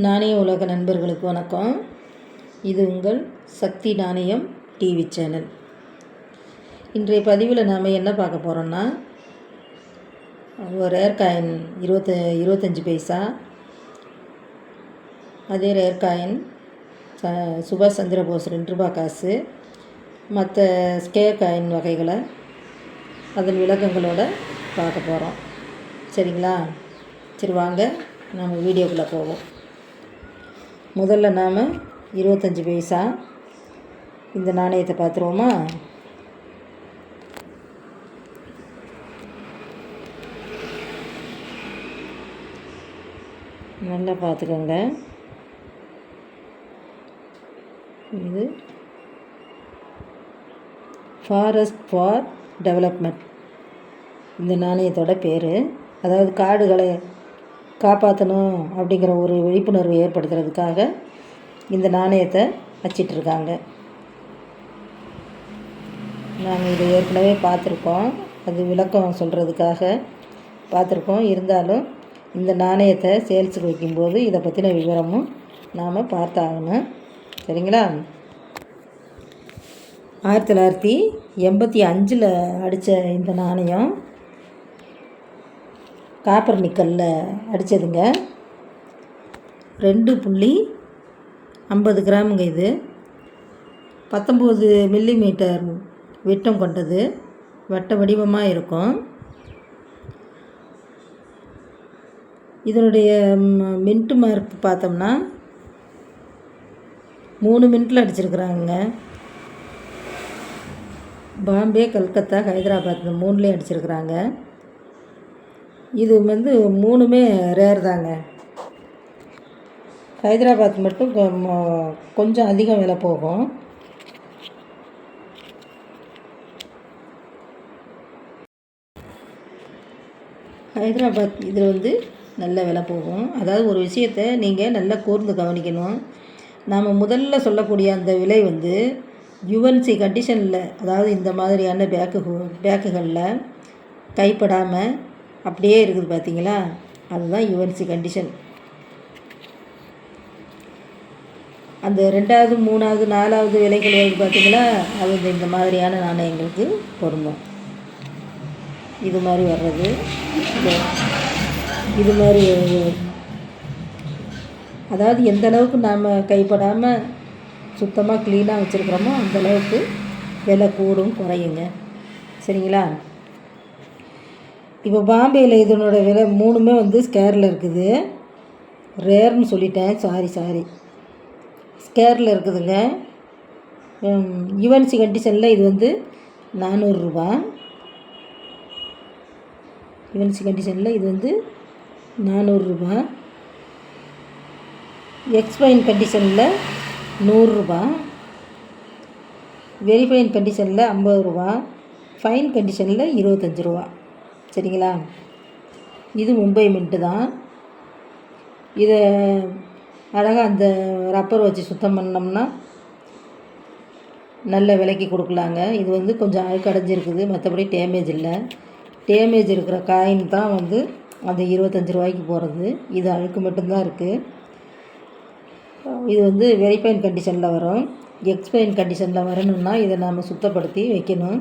நாணய உலக நண்பர்களுக்கு வணக்கம். இது உங்கள் சக்தி நாணயம் டிவி சேனல் இன்றைய பதிவில் நாம் என்ன பார்க்க போகிறோன்னா ஒரு ரேர் காயின் இருபத்த இருபத்தஞ்சி பைசா அதே ரேர் காயின் ச சுபாஷ் சந்திர போஸ் ரெண்டு ரூபா காசு மற்ற ஸ்கேர் காயின் வகைகளை அதன் விளக்கங்களோட பார்க்க போகிறோம் சரிங்களா? சரி வாங்க நம்ம வீடியோக்குள்ளே போவோம். முதல்ல நாம் இருபத்தஞ்சி பைசா இந்த நாணயத்தை பார்த்துருவோமா? நல்லா பார்த்துக்கோங்க. இது ஃபாரஸ்ட் ஃபார் டெவலப்மெண்ட் இந்த நாணயத்தோட பேர். அதாவது காடுகளை காப்பாற்றணும் அப்படிங்கிற ஒரு விழிப்புணர்வு ஏற்படுத்துறதுக்காக இந்த நாணயத்தை வச்சிட்ருக்காங்க. நாங்கள் இதை ஏற்கனவே பார்த்துருக்கோம். அது விளக்கம் சொல்கிறதுக்காக பார்த்துருக்கோம். இருந்தாலும் இந்த நாணயத்தை சேல்ஸுக்கு வைக்கும்போது இதை பற்றின விவரமும் நாம் பார்த்தாகணும். சரிங்களா? ஆயிரத்தி தொள்ளாயிரத்தி எண்பத்தி அஞ்சில் அடித்த இந்த நாணயம் காப்பர் நிக்கலில் அடித்ததுங்க ரெண்டு புள்ளி ஐம்பது கிராமுங்க இது. பத்தொம்போது மில்லி மீட்டர் விட்டம் கொண்டது. வட்ட வடிவமாக இருக்கும். இதனுடைய மின்ட்டு மார்க் பார்த்தோம்னா மூணு மினிட்டில் அடிச்சிருக்கிறாங்க பாம்பே கல்கத்தா ஹைதராபாத் இந்த மூணுலேயும் அடிச்சிருக்கிறாங்க. இது வந்து மூணுமே ரேர் தாங்க. ஹைதராபாத் மட்டும் கொஞ்சம் அதிகம் விலை போகும். ஹைதராபாத் இதில் வந்து நல்ல விலை போகும். அதாவது ஒரு விஷயத்தை நீங்கள் நல்லா கூர்ந்து கவனிக்கணும். நாம் முதல்ல சொல்லக்கூடிய அந்த விலை வந்து யுஎன்சி கண்டிஷனில் அதாவது இந்த மாதிரியான பேக்கு பேக்குகளில் கைப்படாமல் அப்படியே இருக்குது பார்த்தீங்களா அதுதான் யுஎன்சி கண்டிஷன் அந்த ரெண்டாவது மூணாவது நாலாவது விலைகள் வருது பார்த்தீங்களா அது இந்த இந்த மாதிரியான நாணயங்களுக்கு பொருந்தும். இது மாதிரி வர்றது. இது மாதிரி அதாவது எந்த அளவுக்கு நாம் கைப்படாமல் சுத்தமாக க்ளீனாக வச்சுருக்குறோமோ அந்தளவுக்கு விலை கூடும் குறையுங்க. சரிங்களா? இப்போ பாம்பேயில் இதனோட விலை மூணுமே வந்து ஸ்கேரில் இருக்குது. ரேர்னு சொல்லிட்டேன். சாரி சாரி ஸ்கேரில் இருக்குதுங்க. யுவன்சி கண்டிஷனில் இது வந்து நானூறுரூபா யுவன்சி கண்டிஷனில் இது வந்து நானூறுரூபா எக்ஸ்பைன் கண்டிஷனில் நூறுரூபா வெரிஃபைன் கண்டிஷனில் ஐம்பது ரூபா. ஃபைன் கண்டிஷனில் இருபத்தஞ்சி ரூபா. சரிங்களா? இது மும்பை மின்ட்டு தான். இதை அழகாக அந்த ரப்பர் வச்சு சுத்தம் பண்ணோம்னா நல்ல விலைக்கு கொடுக்கலாங்க. இது வந்து கொஞ்சம் அழுக்கடைஞ்சிருக்குது. மற்றபடி டேமேஜ் இல்லை. டேமேஜ் இருக்கிற காயின் தான் வந்து அந்த இருபத்தஞ்சி ரூபாய்க்கு போகிறது இது அழுக்கு மட்டும்தான் இருக்குது இது வந்து வெரிஃபைன் கண்டிஷனில் வரும். எக்ஸ்பைன் கண்டிஷனில் வரணும்னா இதை நாம் சுத்தப்படுத்தி வைக்கணும்.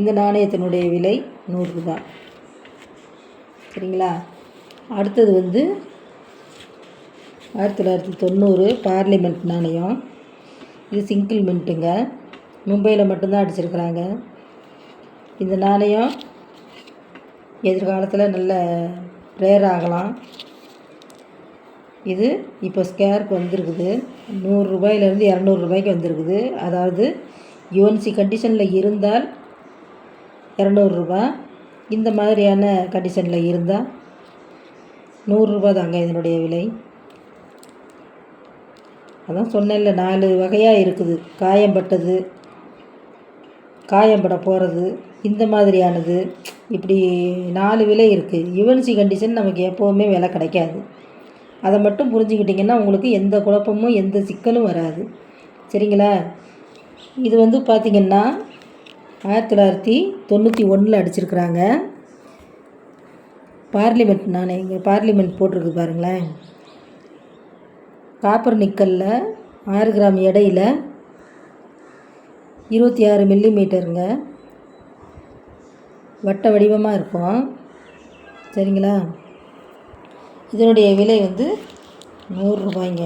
இந்த நாணயத்தினுடைய விலை நூறு தான் சரிங்களா? அடுத்தது வந்து ஆயிரத்தி தொள்ளாயிரத்தி தொண்ணூறு பார்லிமெண்ட் நாணயம். இது சிங்கிள் மின்ட்டுங்க மும்பையில் மட்டும்தான் அடிச்சிருக்கிறாங்க. இந்த நாணயம் எதிர்காலத்தில் நல்ல ரேர் ஆகலாம். இது இப்போ ஸ்கேருக்கு வந்திருக்குது. நூறுரூபாயிலேருந்து இரநூறுபாய்க்கு வந்திருக்குது. அதாவது யுஎன்சி கண்டிஷனில் இருந்தால் இரநூறுபா இந்த மாதிரியான கண்டிஷனில் இருந்தால் நூறுரூபா தாங்க இதனுடைய விலை. அதான் சொன்னேன்ல நாலு வகையாக இருக்குது. காயம்பட்டது காயம்பட போகிறது இந்த மாதிரியானது. இப்படி நாலு விலை இருக்குது யுவன்சி கண்டிஷன் நமக்கு எப்போவுமே விலை கிடைக்காது. அதை மட்டும் புரிஞ்சுக்கிட்டிங்கன்னா உங்களுக்கு எந்த குழப்பமும் எந்த சிக்கலும் வராது. சரிங்களா? இது வந்து பார்த்திங்கன்னா ஆயிரத்தி தொள்ளாயிரத்தி தொண்ணூற்றி ஒன்றில் அடிச்சிருக்கிறாங்க. பார்லிமெண்ட் நான் இங்கே பார்லிமெண்ட் போட்டிருக்கு பாருங்களேன். காப்பர் நிக்கலில் ஆறு கிராம் எடையில் இருபத்தி ஆறு மில்லி மீட்டருங்க வட்ட வடிவமாக இருக்கும். சரிங்களா? இதனுடைய விலை வந்து நூறுரூபாய்ங்க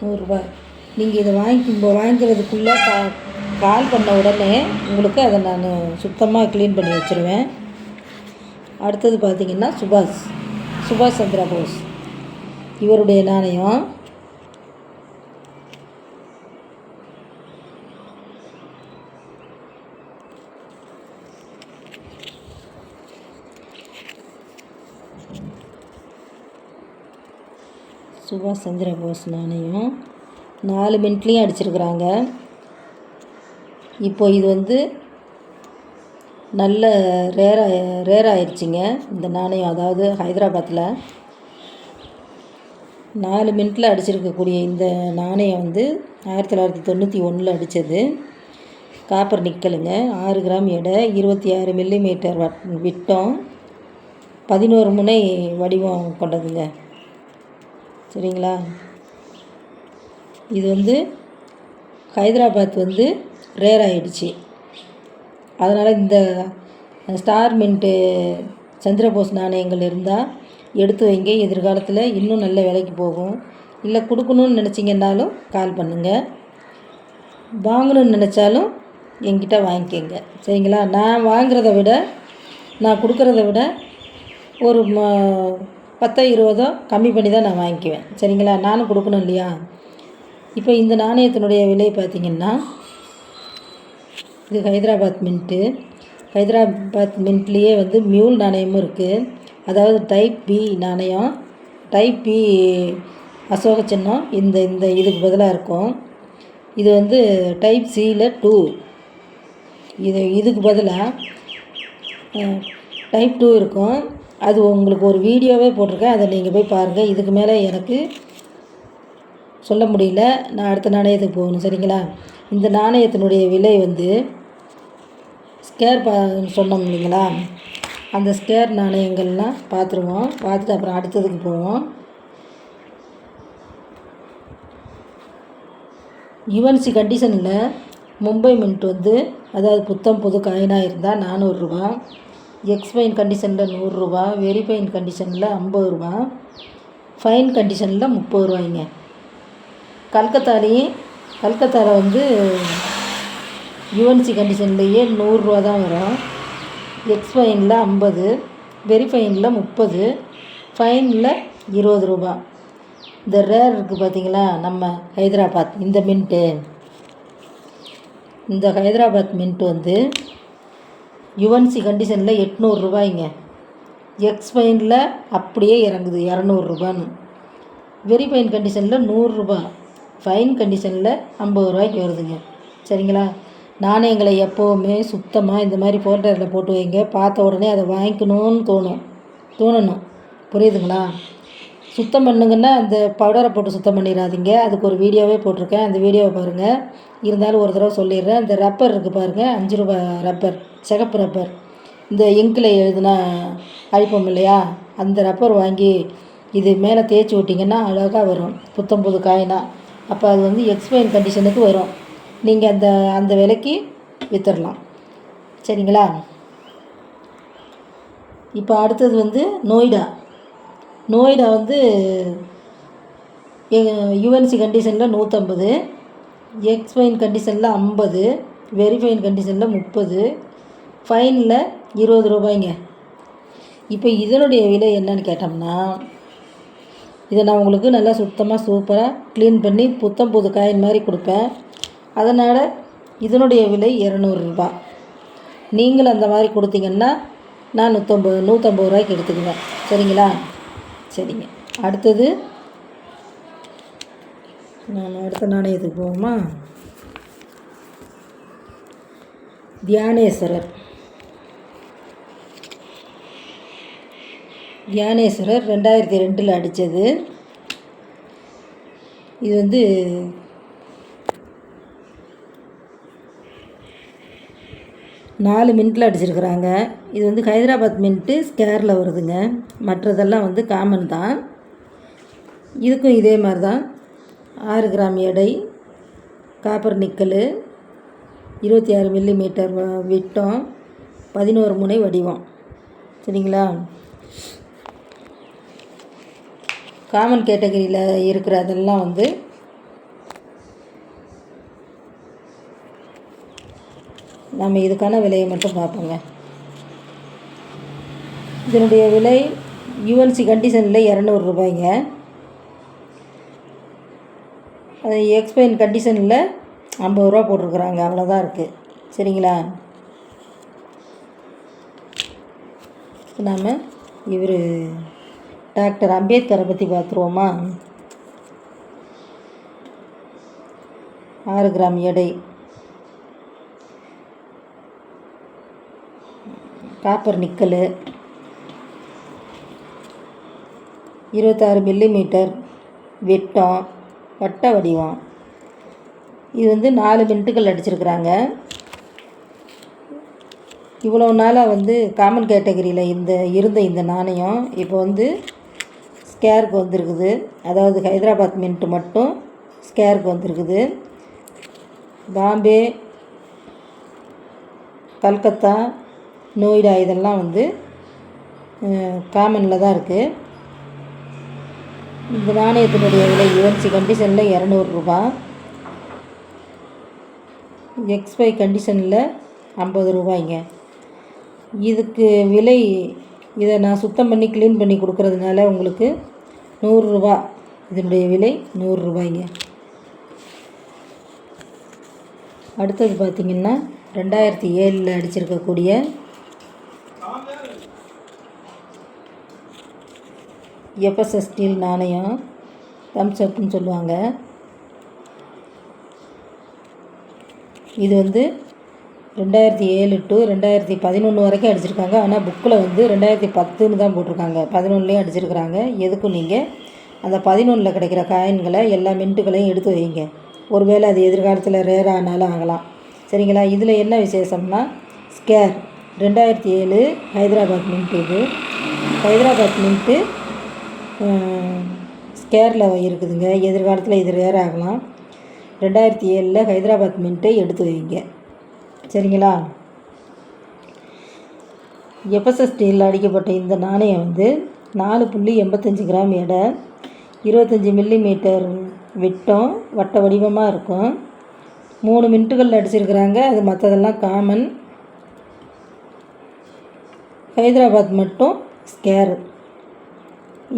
நூறுரூபாய் நீங்கள் இதை வாங்கி வாங்கிறதுக்குள்ளே கா கால் பண்ண உடனே உங்களுக்கு அதை நான் சுத்தமாக க்ளீன் பண்ணி வச்சுருவேன். அடுத்தது பார்த்திங்கன்னா சுபாஷ் சுபாஷ் சந்திரா போஸ். இவருடைய நாணயம். சுபாஷ் சந்திர போஸ் நாணயம். நாலு மினிட்லேயும் அடிச்சிருக்கிறாங்க. இப்போ இது வந்து நல்ல ரேர் ரேர் ஆயிடுச்சிங்க இந்த நாணயம் அதாவது ஹைதராபாத்தில் நாலு மினிட்டில் அடிச்சிருக்கக்கூடிய இந்த நாணயம் வந்து ஆயிரத்தி தொள்ளாயிரத்தி தொண்ணூற்றி ஒன்றில் அடித்தது காப்பர் நிக்கலுங்க. ஆறு கிராம் எடை இருபத்தி ஆறு மில்லி மீட்டர் விட்டம் பதினோரு முனை வடிவம் கொண்டதுங்க. சரிங்களா? இது வந்து ஹைதராபாத் வந்து ரேர் ஆகிடுச்சு அதனால் இந்த ஸ்டார் மின்ட்டு சந்திரபோஸ் நாணயங்கள் இருந்தால் எடுத்து வைங்க. எதிர்காலத்தில் இன்னும் நல்ல விலைக்கு போகும். இல்லை கொடுக்கணுன்னு நினச்சிங்கன்னாலும் கால் பண்ணுங்கள் வாங்கணும்னு நினச்சாலும் என்கிட்ட வாங்கிக்கோங்க. சரிங்களா? நான் வாங்குறத விட நான் கொடுக்குறத விட ஒரு ம பத்தோ இருபதோ கம்மி பண்ணி தான் நான் வாங்கிக்குவேன். சரிங்களா? நானும் கொடுக்கணும் இல்லையா? இப்போ இந்த நாணயத்தினுடைய விலை பார்த்திங்கன்னா இது ஹைதராபாத் மின்ட்டு. ஹைதராபாத் மின்ட்லேயே வந்து மியூல் நாணயமும் இருக்குது அதாவது டைப் பி நாணயம் டைப் பி அசோக சின்னம் இந்த இந்த இதுக்கு பதிலாக இருக்கும். இது வந்து டைப் சியில் டூ. இது இதுக்கு பதிலாக டைப் டூ இருக்கும். அது உங்களுக்கு ஒரு வீடியோவே போட்டிருக்கேன். அதை நீங்கள் போய் பாருங்கள் இதுக்கு மேலே எனக்கு சொல்ல முடியல. நான் அடுத்த நாணயத்துக்கு போகணும் சரிங்களா? இந்த நாணயத்தினுடைய விலை வந்து ஸ்கேர் பா சொன்னோம் இல்லைங்களா? அந்த ஸ்கேர் நாணயங்கள்லாம் பார்த்துருவோம். பார்த்துட்டு அப்புறம் அடுத்ததுக்கு போவோம். யுஎன்சி கண்டிஷனில் மும்பை மின்ட் வந்து அதாவது புத்தம் புது காயினாக இருந்தால் நானூறுரூவா. எக்ஸ்பைன் கண்டிஷனில் நூறுரூவா. வெரிஃபைன் கண்டிஷனில் ஐம்பது ரூபா. ஃபைன் கண்டிஷனில் முப்பது ரூபாய்ங்க. கல்கத்தாலேயும் கல்கத்தாவில் வந்து யுஎன்சி கண்டிஷன்லேயே நூறுரூவா தான் வரும். எக்ஸ்ஃபைனில் ஐம்பது வெரிஃபைனில் முப்பது ஃபைனில் இருபது ரூபா. இந்த ரேர் இருக்குது பார்த்தீங்களா நம்ம ஹைதராபாத் இந்த மின்ட்டு இந்த ஹைதராபாத் மின்ட் வந்து யுவன்சி கண்டிஷனில் எட்நூறுரூபாய்ங்க எக்ஸ்பைனில் அப்படியே இறங்குது இரநூறுபான்னு வெரிஃபைன் கண்டிஷனில் நூறுரூபா ஃபைன் கண்டிஷனில் ஐம்பது ரூபாய்க்கு வருதுங்க. சரிங்களா? நாணயங்களை எப்போவுமே சுத்தமாக இந்த மாதிரி ஃபோல்டரில் போட்டு வைங்க. பார்த்த உடனே அதை வாங்கிக்கணும்னு தோணும். தோணணும். புரியுதுங்களா? சுத்தம் பண்ணுங்கன்னா அந்த பவுடரை போட்டு சுத்தம் பண்ணிடாதீங்க. அதுக்கு ஒரு வீடியோவே போட்டிருக்கேன். அந்த வீடியோவை பாருங்கள் இருந்தாலும் ஒரு தடவை சொல்லிடுறேன். இந்த ரப்பர் இருக்குது பாருங்கள் அஞ்சு ரூபா ரப்பர் சிகப்பு ரப்பர் இந்த இங்கில் எழுதுனா அழிப்போம் இல்லையா? அந்த ரப்பர் வாங்கி இது மேலே தேய்ச்சி விட்டிங்கன்னா அழகாக வரும். புத்தம் புது காயினாக அப்போ அது வந்து எக்ஸ்பைன் கண்டிஷனுக்கு வரும். நீங்கள் அந்த அந்த விலைக்கு விற்றுடலாம் சரிங்களா? இப்போ அடுத்தது வந்து நோய்டா. நோய்டா வந்து யுஎன்சி கண்டிஷனில் நூற்றம்பது எக்ஸ்பைன் கண்டிஷனில் ஐம்பது வெரிஃபைன் கண்டிஷனில் முப்பது ஃபைனில் இருபது ரூபாய்ங்க. இப்போ இதனுடைய விலை என்னன்னு கேட்டோம்னா இதை நான் உங்களுக்கு நல்லா சுத்தமாக சூப்பராக க்ளீன் பண்ணி புத்தம் புது காயின் மாதிரி கொடுப்பேன். அதனால் இதனுடைய விலை இரநூறுபா நீங்கள் அந்த மாதிரி கொடுத்தீங்கன்னா நான் நூற்றம்பது நூற்றம்பது ரூபாய்க்கு எடுத்துக்குவேன். சரிங்களா? சரிங்க. அடுத்தது நான் அடுத்த நாணயத்துக்கு போவோமா தியானேஸ்வரர். ஞானேஸ்வரர் ரெண்டாயிரத்தி ரெண்டில் அடித்தது. இது வந்து நாலு மின்ட்டில் அடிச்சிருக்கிறாங்க. இது வந்து ஹைதராபாத் மின்ட்டு ஸ்கேரில் வருதுங்க. மற்றதெல்லாம் வந்து காமன் தான். இதுக்கும் இதே மாதிரி தான் ஆறு கிராம் எடை காப்பர் நிக்கல் இருபத்தி ஆறு மில்லி மீட்டர் விட்டம் பதினோரு முனை வடிவம். சரிங்களா? காமன் கேட்டகரியில் இருக்கிற அதெல்லாம் வந்து நம்ம இதுக்கான விலையை மட்டும் பார்ப்போங்க. இதனுடைய விலை யூஎன்சி கண்டிஷனில் இரநூறு ரூபாய்ங்க. அது எக்ஸ்பைன் கண்டிஷனில் ஐம்பது ரூபா போட்டிருக்குறாங்க. அவ்வளோதான் இருக்குது சரிங்களா? நாம் இவர் டாக்டர் அம்பேத்கரை பற்றி பார்த்துருவோமா? ஆறு கிராம் எடை. Copper nickel. இருபத்தாறு மில்லி மீட்டர் விட்டம் வட்ட வடிவம். இது வந்து நாலு மின்ட்டுகள் அடிச்சிருக்கிறாங்க. இவ்வளோ நாளாக வந்து காமன் கேட்டகரியில் இந்த இருந்த இந்த நாணயம் இப்போ வந்து ஸ்கேருக்கு வந்திருக்குது. அதாவது ஹைதராபாத் மின்ட்டு மட்டும் ஸ்கேருக்கு வந்திருக்குது. பாம்பே கல்கத்தா நோய்டா இதெல்லாம் வந்து காமனில் தான் இருக்குது இந்த நாணயத்தினுடைய விலை யுஎன்சி கண்டிஷனில் இரநூறுபா எக்ஸ்பை கண்டிஷனில் ஐம்பது ரூபாய்ங்க. இதுக்கு விலை இதை நான் சுத்தம் பண்ணி க்ளீன் பண்ணி கொடுக்கறதுனால உங்களுக்கு நூறுரூவா இதனுடைய விலை நூறுரூபாய்ங்க அடுத்தது பார்த்திங்கன்னா ரெண்டாயிரத்தி ஏழில் அடிச்சிருக்கக்கூடிய எஃப்எஸ்எஸ் ஸ்டீல் நாணயம் தம்ஸ் அப்னு சொல்லுவாங்க. இது வந்து ரெண்டாயிரத்தி ஏழு டு ரெண்டாயிரத்தி பதினொன்று வரைக்கும் அடிச்சிருக்காங்க. ஆனால் புக்கில் வந்து ரெண்டாயிரத்தி பத்துன்னு தான் போட்டிருக்காங்க. பதினொன்றுலேயும் அடிச்சிருக்கிறாங்க. எதுக்கும் நீங்கள் அந்த பதினொன்றில் கிடைக்கிற காயின்களை எல்லா மின்ட்டுகளையும் எடுத்து வைங்க. ஒருவேளை அது எதிர்காலத்தில் ரேர் ஆனாலும் ஆகலாம். சரிங்களா? இதில் என்ன விசேஷம்னா ஸ்கேர் ரெண்டாயிரத்தி ஏழு ஹைதராபாத் மின்ட் இது. ஹைதராபாத் மின்ட்டு ஸ்கேரில் இருக்குதுங்க. எதிர்காலத்தில் இது ரேர் ஆகலாம். ரெண்டாயிரத்தி ஏழில் ஹைதராபாத் மின்ட்டை எடுத்து வைங்க. சரிங்களா? எஃப்எஸ்எஸ் ஸ்டீலில் அடிக்கப்பட்ட இந்த நாணயம் வந்து நாலு புள்ளி எண்பத்தஞ்சு கிராம் எடை இருபத்தஞ்சி மில்லி மீட்டர் விட்டம் வட்ட வடிவமாக இருக்கும். மூணு மின்ட்டுகளில் அடிச்சிருக்கிறாங்க அது மற்றதெல்லாம் காமன் ஹைதராபாத் மட்டும் ஸ்கேர்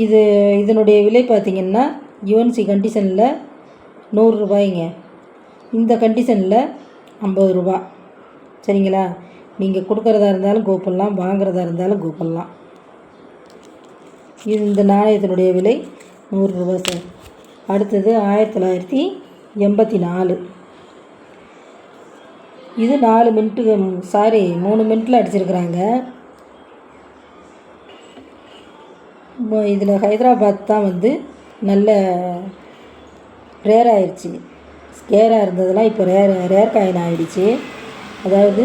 இது இதனுடைய விலை பார்த்திங்கன்னா யுஎன்சி கண்டிஷனில் நூறுரூபாய்ங்க இந்த கண்டிஷனில் ஐம்பது ரூபா. சரிங்களா? நீங்கள் கொடுக்குறதா இருந்தாலும் கூப்பிடலாம் வாங்குறதா இருந்தாலும் கூப்பிடலாம். இது இந்த நாணயத்தினுடைய விலை நூறுரூவா சார். அடுத்தது ஆயிரத்தி தொள்ளாயிரத்தி எண்பத்தி நாலு. இது நாலு மின்ட்டு சாரி மூணு மின்ட்டில் அடிச்சிருக்கிறாங்க. இதில் ஹைதராபாத் தான் வந்து நல்ல ரேர் ஆயிடுச்சு ஸ்கேராக இருந்ததெல்லாம் இப்போ ரேர் ரேர் காயின் ஆகிடுச்சு அதாவது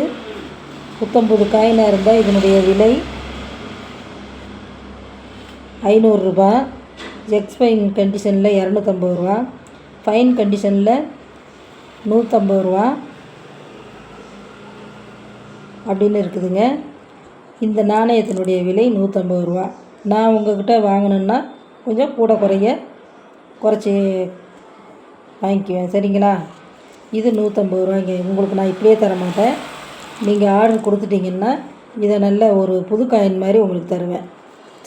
புத்தம்பது காயினாக இருந்தால் இதனுடைய விலை ஐநூறுரூபா எக்ஸ்பைன் கண்டிஷனில் இரநூத்தம்பது ரூபா. ஃபைன் கண்டிஷனில் நூற்றம்பது ரூபா அப்படின்னு இருக்குதுங்க. இந்த நாணயத்தினுடைய விலை நூற்றம்பது ரூபா. நான் உங்கள்கிட்ட வாங்கணுன்னா கொஞ்சம் கூட குறைய குறைச்சி வாங்கிக்குவேன். சரிங்களா? இது நூற்றம்பது ரூபாய்ங்க. உங்களுக்கு நான் இப்படியே தர மாட்டேன் நீங்கள் ஆர்டர் கொடுத்துட்டிங்கன்னா இதை நல்ல ஒரு புது காயின் மாதிரி உங்களுக்கு தருவேன்.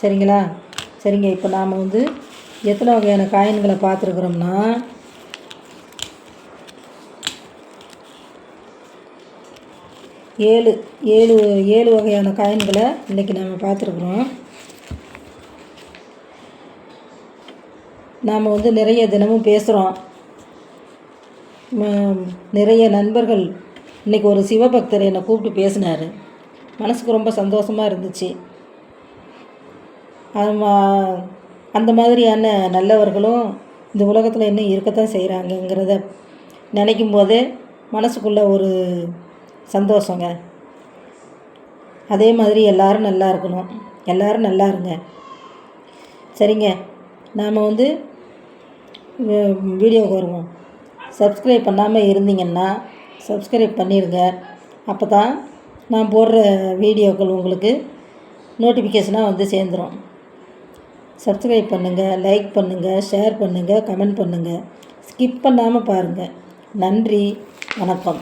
சரிங்களா? சரிங்க. இப்போ நாம் வந்து எத்தனை வகையான காயின்களை பார்த்துருக்குறோம்னா ஏழு ஏழு ஏழு வகையான காயின்களை இன்றைக்கி நாம் பார்த்துருக்குறோம். நாம் வந்து நிறைய தினமும் பேசுகிறோம் நிறைய நண்பர்கள் இன்றைக்கி ஒரு சிவபக்தர் என்னை கூப்பிட்டு பேசினார். மனசுக்கு ரொம்ப சந்தோஷமாக இருந்துச்சு. அந்த மாதிரியான நல்லவர்களும் இந்த உலகத்தில் இன்னும் இருக்கத்தான் செய்கிறாங்கங்கிறத நினைக்கும் போதே மனசுக்குள்ளே ஒரு சந்தோஷங்க. அதே மாதிரி எல்லோரும் நல்லா இருக்கணும். எல்லோரும் நல்லா இருங்க. சரிங்க. நாம் வந்து வீடியோவுக்கு வருவோம். சப்ஸ்கிரைப் பண்ணாமல் இருந்தீங்கன்னா சப்ஸ்கிரைப் பண்ணிடுங்க அப்போ தான் நான் போடுற வீடியோக்கள் உங்களுக்கு நோட்டிஃபிகேஷனாக வந்து சேர்ந்துடும் சப்ஸ்கிரைப் பண்ணுங்கள் லைக் பண்ணுங்கள் ஷேர் பண்ணுங்கள் கமெண்ட் பண்ணுங்கள் ஸ்கிப் பண்ணாமல் பாருங்கள் நன்றி வணக்கம்.